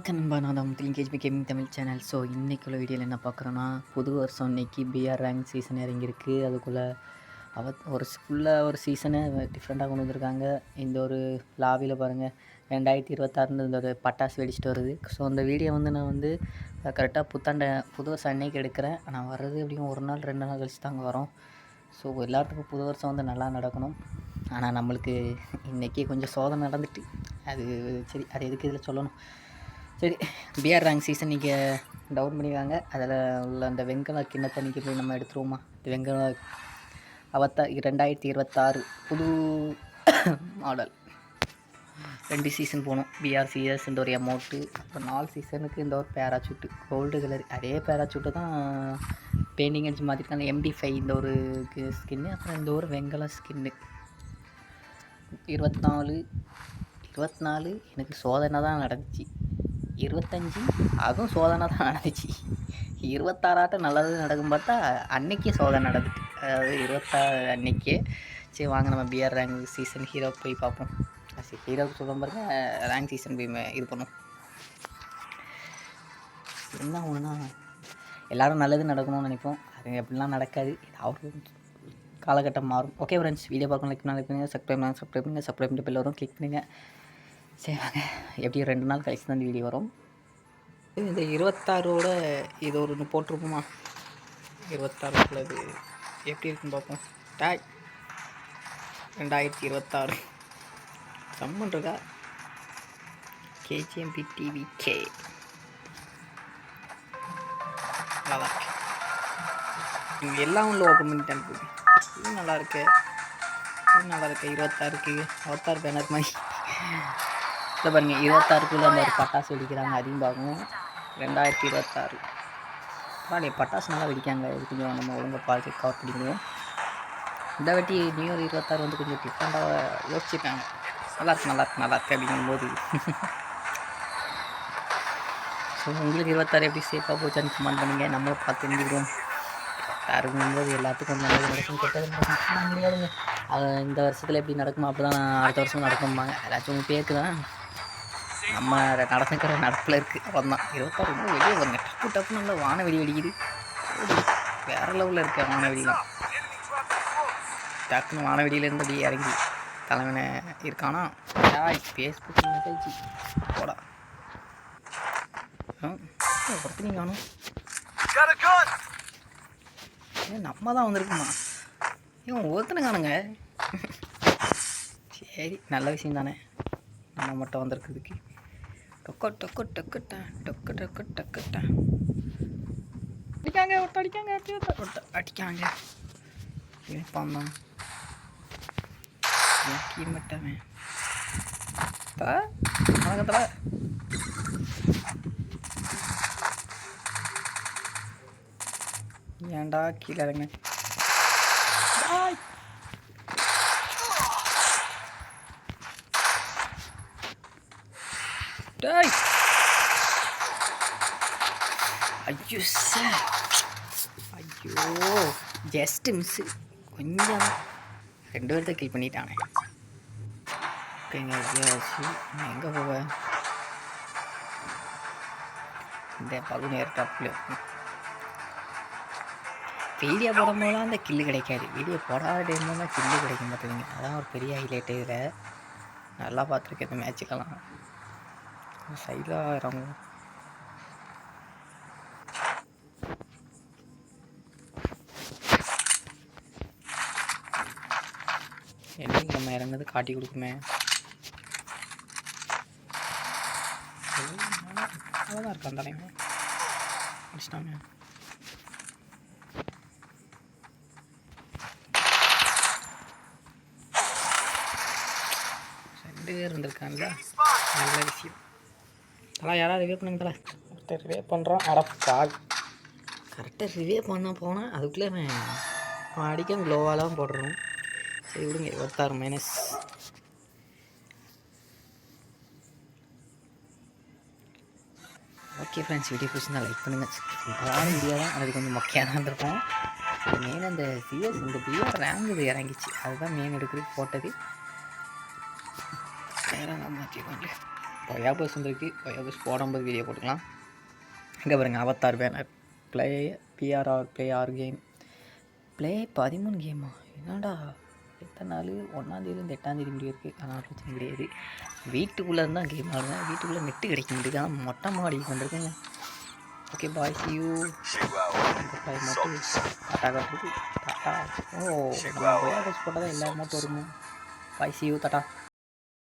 வணக்கம் நண்பா. நான் தான் முத்திலிங் KGB gaming Tamil channel so இன்றைக்குள்ள வீடியோவில் என்ன பார்க்குறோன்னா புது வருஷம் இன்னைக்கு பிஆர் ரேங்க் சீசன் இறங்கியிருக்கு. அதுக்குள்ளே அவ ஒரு ஃபுல்லாக ஒரு சீசனை டிஃப்ரெண்ட்டாக கொண்டு வந்திருக்காங்க. இந்த ஒரு லாபியில் பாருங்கள் ரெண்டாயிரத்தி இருபத்தாறுன்னு இந்த ஒரு பட்டாசு வெடிச்சிட்டு வருது. ஸோ அந்த வீடியோ வந்து நான் வந்து கரெக்டாக புத்தாண்டை புது வருஷம் அன்னைக்கு எடுக்கிறேன். நான் வர்றது எப்படியும் ஒரு நாள் ரெண்டு நாள் கழிச்சு தாங்க வரோம். ஸோ எல்லாத்துக்கும் புது வருஷம் வந்து நல்லா நடக்கணும். ஆனால் நம்மளுக்கு இன்றைக்கி கொஞ்சம் சோதனை நடந்துட்டு அது சரி அது எதுக்கு இதில் சொல்லணும்? சரி பிஆர் ரேங்க் சீசன் நீங்கள் டவுன் பண்ணிக்காங்க அதில் உள்ள அந்த வெங்கல கிண்ணத்தை நீங்கள் போய் நம்ம எடுத்துருவோமா? இந்த வெங்கல அவத்தா ரெண்டாயிரத்தி இருபத்தாறு புது மாடல் ரெண்டு சீசன் போகணும் பிஆர்சிஎஸ் இந்த ஒரு அமௌண்ட்டு அப்புறம் நாலு சீசனுக்கு இந்த ஒரு பேராசூட்டு கோல்டு கலர் அதே பேராசூட்டு தான் பெயிண்டிங் அடிச்சு மாற்றிருக்காங்க எம்டி ஃபைவ் இந்த ஒரு ஸ்கின்னு அப்புறம் இந்த ஒரு வெங்கல ஸ்கின்னு இருபத்தி நாலு இருபத்தி நாலு எனக்கு சோதனை தான் நடந்துச்சு. இருபத்தஞ்சி? அதுவும் சோதனை தான் நடந்துச்சு. இருபத்தாறாட்டம் நல்லது நடக்கும் பார்த்தா அன்னைக்கே சோதனை நடந்துட்டு அதாவது இருபத்தாறு அன்னைக்கே சரி வாங்க நம்ம பிஆர் ரேங்க் சீசன் ஹீரோ போய் பார்ப்போம். சரி ஹீரோக்கு சொல்ல பாருங்க ரேங்க் சீசன் போய் இது பண்ணும். என்ன ஒன்றுனா எல்லோரும் நல்லது நடக்கணும்னு நினைப்போம். அது எப்படிலாம் நடக்காது. அவரும் காலகட்டம் மாறும். ஓகே ஃப்ரெண்ட்ஸ் வீடியோ பார்க்கணும் லைக் லைக் பண்ணுங்கள் சப்ஸ்கிரைப் பண்ணுங்கள் சப்ஸ்கிரைப் பண்ணுங்கள் சப்ஸ்கிரைப் பண்ணிட்டு பில் வரும் கிளிக் பண்ணுங்கள் சரி வாங்க. எப்படியும் ரெண்டு நாள் கழிச்சு தான் வீடியோ வரும். இந்த இருபத்தாறோட இது ஒரு ஒன்று போட்டிருப்போமா? இருபத்தாறு உள்ளது எப்படி இருக்குன்னு பார்ப்போம். டாய். ரெண்டாயிரத்தி இருபத்தாறு. சம்மன் இருக்கா? KGMB TV K. நல்லா இருக்கு. இங்கே எல்லாம் உள்ள ஓப்பன் பண்ணிட்டேன் இது நல்லா இருக்கு. இது நல்லா இருக்கு. இருபத்தாறுக்கு இருபத்தாறு பேனர் மாதிரி. இல்லை பாருங்கள் இருபத்தாறுக்குள்ளே அந்த ஒரு பட்டாசு வெடிக்கிறாங்க அதையும் பார்க்கணும் ரெண்டாயிரத்தி இருபத்தாறு. பரவாயில்லையே பட்டாசு நல்லா வெடிக்காங்க. இது கொஞ்சம் நம்ம ஒழுங்காக பார்த்து கவர் பண்ணிக்கணும். இந்த வாட்டி நியூ இயர் இருபத்தாறு வந்து கொஞ்சம் டிஃப்ரெண்ட்டாக யோசிச்சிருக்காங்க. நல்லா இருக்கு நல்லா இருக்கு நல்லா அப்படிங்கும்போது ஸோ உங்களுக்கு இருபத்தாறு எப்படி சேஃபாக போச்சான்னு கமெண்ட் பண்ணுங்கள் நம்மளும் பார்த்து தெரிஞ்சுக்கிறோம். இருக்கும்போது எல்லாத்துக்கும் நல்லது நடக்கும். கெட்டது நடக்கும். முடியாதுங்க அது இந்த வருஷத்தில் எப்படி நடக்குமோ அப்படி தான் அடுத்த வருஷம் நடக்கும்பாங்க. ஏதாச்சும் பேருக்கு தான். நம்ம நடந்துக்கிற நடப்பில் இருக்குது அவன் தான் இருபத்தாறு ரொம்ப வெளியே வருங்க. டப்பு டப்பு நல்லா வானவெளி வெடிக்குது. வேற லெவலில் இருக்க வானவெளிலாம் டக்குன்னு வானவெளியிலேருந்து அப்படியே இறங்கி தலைவனை இருக்கானா? டாய் ஃபேஸ்புக் நிகழ்ச்சி. போடா. ஒருத்தனையும் காணும். ஏன் நம்ம தான் வந்திருக்குமா? இவன் ஒருத்தனை காணுங்க. சரி நல்ல விஷயம் தானே. நம்ம மட்டும் வந்திருக்கிறதுக்கு. டொக்க டொக்க டொக்கட்டா டொக்க டொக்க டொக்கட்டா அடிக்காங்க ஒருத்த அடிக்காங்க அப்படியே ஒருத்த ஒருத்த அடிக்காங்க இவன் தான் கீழ் மட்டமே வணக்கத்தில் ஏன்டா கீழே இறங்க டாய் ஐயோ சார் ஐயோ ஜஸ்ட் மிஸ்ஸு கொஞ்சம் ரெண்டு பேர்த்த கில் பண்ணிட்டானே எங்கே நான் எங்கே போவேன் இந்த பகுதி ஏற்காப்பில் வீடியோ போடும்போதெல்லாம் அந்த கில்லு கிடைக்காது வீடியோ போடாத டைம் தான் கில்லு கிடைக்க மாட்டேங்குது அதான் ஒரு பெரிய ஹைலைட்டு இதில் நல்லா பார்த்துருக்கேன் இந்த மேட்சுக்கெல்லாம் சைடாக ஆகிறாங்க என்னைக்கு நம்ம இறங்குறது காட்டி கொடுக்குமே? அவ்வளோதான் இருக்கான் தலைமை அடிச்சிட்டாங்க. ரெண்டு பேர் இருந்திருக்காங்களா நல்ல விஷயம். தலா யாராவது ரிவே பண்ணுங்க தலா. ஒருத்தர் ரிவே பண்ணுறான் அடப்பா கரெக்டாக ரிவே பண்ண போனால் அதுக்குள்ளே அவன் அவன் அடிக்க க்ளோவாலாம் போடுறோம் சரி விடுங்க. இருபத்தாறு மைனஸ் ஓகே ஃப்ரெண்ட்ஸ் வீடியோ பிடிச்சிருந்தா லைக் பண்ணுங்கள் சிம்பிளான வீடியோ தான் அது கொஞ்சம் மொக்கையாக இருந்திருக்கும் மெயின் அந்த சிஎஸ் இந்த பிஆர் ரேங்க் இது இறங்கிச்சு. அதுதான் மெயின் எடுக்கிறதுக்கு போட்டது. வேற நான் மாற்றிக்கோங்க ஒயா பஸ் வந்துருக்கு. ஒயா பஸ் போடும்போது வீடியோ போட்டுக்கலாம். இங்கே பாருங்க avatar banner play BRR play R game play பதிமூணு கேமா என்னடா? எத்தனை நாள்? ஒன்றாந்தேதி எட்டாந்தேதி முடிவு இருக்குது ஆனால் பிரச்சனை கிடையாது. வீட்டுக்குள்ளே இருந்தால் கேம் ஆடுவேன். வீட்டுக்குள்ளே நெட்டு கிடைக்க மாட்டேங்குது. ஆனால் மொட்டை மாடிக்கு வந்திருக்கேங்க. Okay bye see you bye மட்டும் டாட்டா காட்டுறது டாட்டா ஓ நம்ம பஸ் போட்டால் தான் எல்லா amount bye see you tata